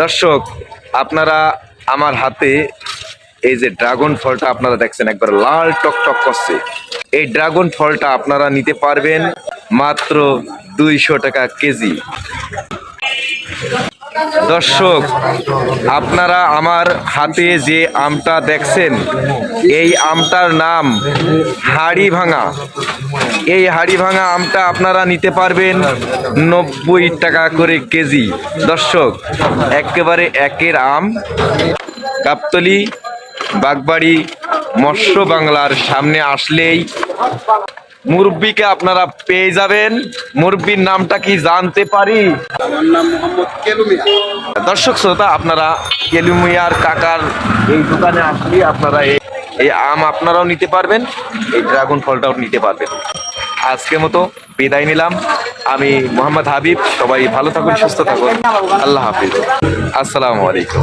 দর্শক, আপনারা আমার হাতে এই যে ড্রাগন ফলটা আপনারা দেখছেন, একবার লাল টকটক করছে। এই ড্রাগন ফলটা আপনারা নিতে পারবেন মাত্র দুইশো টাকা কেজি। দর্শক, আপনারা আমার হাতে যে আমটা দেখছেন, এই আমটার নাম হাড়ি ভাঙা এই হাড়ি ভাঙা আমটা আপনারা নিতে পারবেন নব্বই টাকা করে কেজি। দর্শক একেবারে একের আম। গাবতলি বাগবাড়ি মৎস্য বাংলার সামনে আসলেই মুরব্বিকে আপনারা পেয়ে যাবেন। মুরব্বির নামটা কি জানতে পারি? আমার নাম মোহাম্মদ কেলু দর্শক শ্রোতা আপনারা কেলুমিয়ার কাকার এই দোকানে আসলে আপনারা এই- এই আম আপনারাও নিতে পারবেন এই ড্রাগন ফলটাও নিতে পারবেন। আজকের মতো বিদায় নিলাম। আমি মোহাম্মদ হাবিব, সবাই ভালো থাকুন, সুস্থ থাকুন। আল্লাহ হাফিজ। আসসালামু আলাইকুম।